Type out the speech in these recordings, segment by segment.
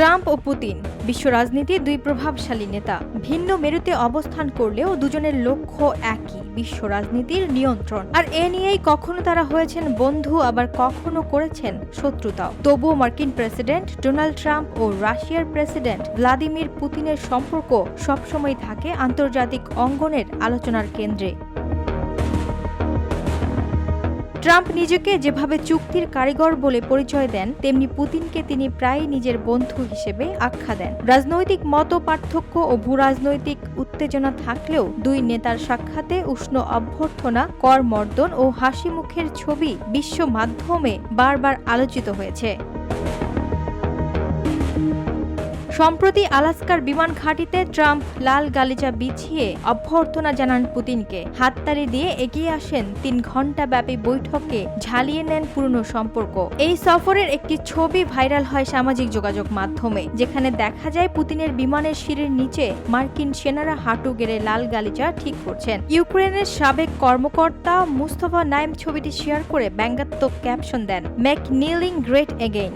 Trump ও Putin, বিশ্ব রাজনীতির দুই প্রভাবশালী নেতা। ভিন্ন মেরুতে অবস্থান করলেও দুজনের লক্ষ্য একই, বিশ্ব রাজনীতির নিয়ন্ত্রণ। আর এ নিয়েই কখনো তারা হয়েছেন বন্ধু, আবার কখনো করেছেন শত্রুতাও। তবুও মার্কিন প্রেসিডেন্ট ডোনাল্ড ট্রাম্প ও রাশিয়ার প্রেসিডেন্ট ভ্লাদিমির পুতিনের সম্পর্ক সবসময় থাকে আন্তর্জাতিক অঙ্গনের আলোচনার কেন্দ্রে। ট্রাম্প নিজেকে যেভাবে চুক্তির কারিগর বলে পরিচয় দেন, তেমনি পুতিনকে তিনি প্রায়ই নিজের বন্ধু হিসেবে আখ্যা দেন। রাজনৈতিক মত পার্থক্য ও ভূরাজনৈতিক উত্তেজনা থাকলেও দুই নেতার সাক্ষাতে উষ্ণ অভ্যর্থনা, করমর্দন ও হাসি মুখের ছবি বিশ্ব মাধ্যমে বারবার আলোচিত হয়েছে। সম্প্রতি আলাস্কার বিমান ঘাঁটিতে ট্রাম্প লাল গালিচা বিছিয়ে অভ্যর্থনা জানান পুতিনকে। হাততালি দিয়ে এগিয়ে আসেন তিন ঘণ্টা ব্যাপী বৈঠকে ঝালিয়ে নেন পুরনো সম্পর্ক। এই সফরের একটি ছবি ভাইরাল হয় সামাজিক যোগাযোগ মাধ্যমে, যেখানে দেখা যায় পুতিনের বিমানের সিঁড়ির নিচে মার্কিন সেনারা হাঁটু গেড়ে লাল গালিচা ঠিক করছেন। ইউক্রেনের সাবেক কর্মকর্তা মুস্তফা নাইম ছবিটি শেয়ার করে ব্যঙ্গাত্মক ক্যাপশন দেন, মেক নিলিং গ্রেট এগেইন।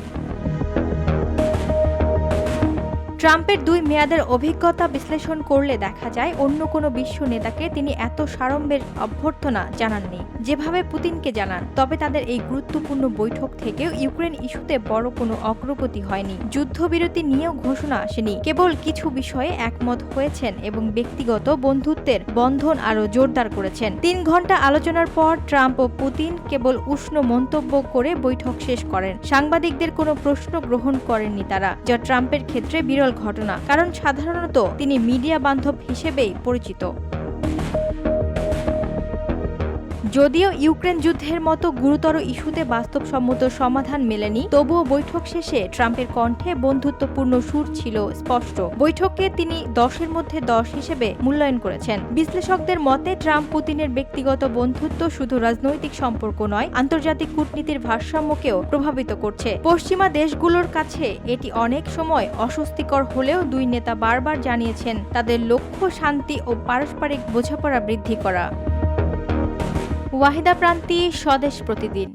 ট্রাম্পের দুই মেয়াদের অভিজ্ঞতা বিশ্লেষণ করলে দেখা যায়, অন্য কোনো বিশ্ব নেতাকে তিনি এত সাড়ম্বের অভ্যর্থনা জানাননি, যেভাবে পুতিনকে জানান। তবে তাদের এই গুরুত্বপূর্ণ বৈঠক থেকেও ইউক্রেন ইস্যুতে বড় কোনো অগ্রগতি হয়নি। যুদ্ধবিরতি নিয়েও ঘোষণা আসেনি। কেবল কিছু বিষয়ে একমত হয়েছেন এবং ব্যক্তিগত বন্ধুত্বের বন্ধন আরও জোরদার করেছেন। তিন ঘণ্টা আলোচনার পর ট্রাম্প ও পুতিন কেবল উষ্ণ মন্তব্য করে বৈঠক শেষ করেন। সাংবাদিকদের কোনো প্রশ্ন গ্রহণ করেননি তারা, যা ট্রাম্পের ক্ষেত্রে বিরল ঘটনা কারণ সাধারণত তিনি মিডিয়া বান্ধব হিসেবেই পরিচিত। যদিও ইউক্রেন যুদ্ধের মতো গুরুতর ইস্যুতে বাস্তবসম্মত সমাধান মেলেনি, তবুও বৈঠক শেষে ট্রাম্পের কণ্ঠে বন্ধুত্বপূর্ণ সুর ছিল স্পষ্ট। বৈঠককে তিনি দশের মধ্যে দশ হিসেবে মূল্যায়ন করেছেন। বিশ্লেষকদের মতে, ট্রাম্প পুতিনের ব্যক্তিগত বন্ধুত্ব শুধু রাজনৈতিক সম্পর্ক নয়, আন্তর্জাতিক কূটনীতির ভারসাম্যকেও প্রভাবিত করছে। পশ্চিমা দেশগুলোর কাছে এটি অনেক সময় অস্বস্তিকর হলেও দুই নেতা বারবার জানিয়েছেন, তাদের লক্ষ্য শান্তি ও পারস্পরিক বোঝাপড়া বৃদ্ধি করা। ওয়াহিদা প্রান্তি স্বদেশ প্রতিদিন।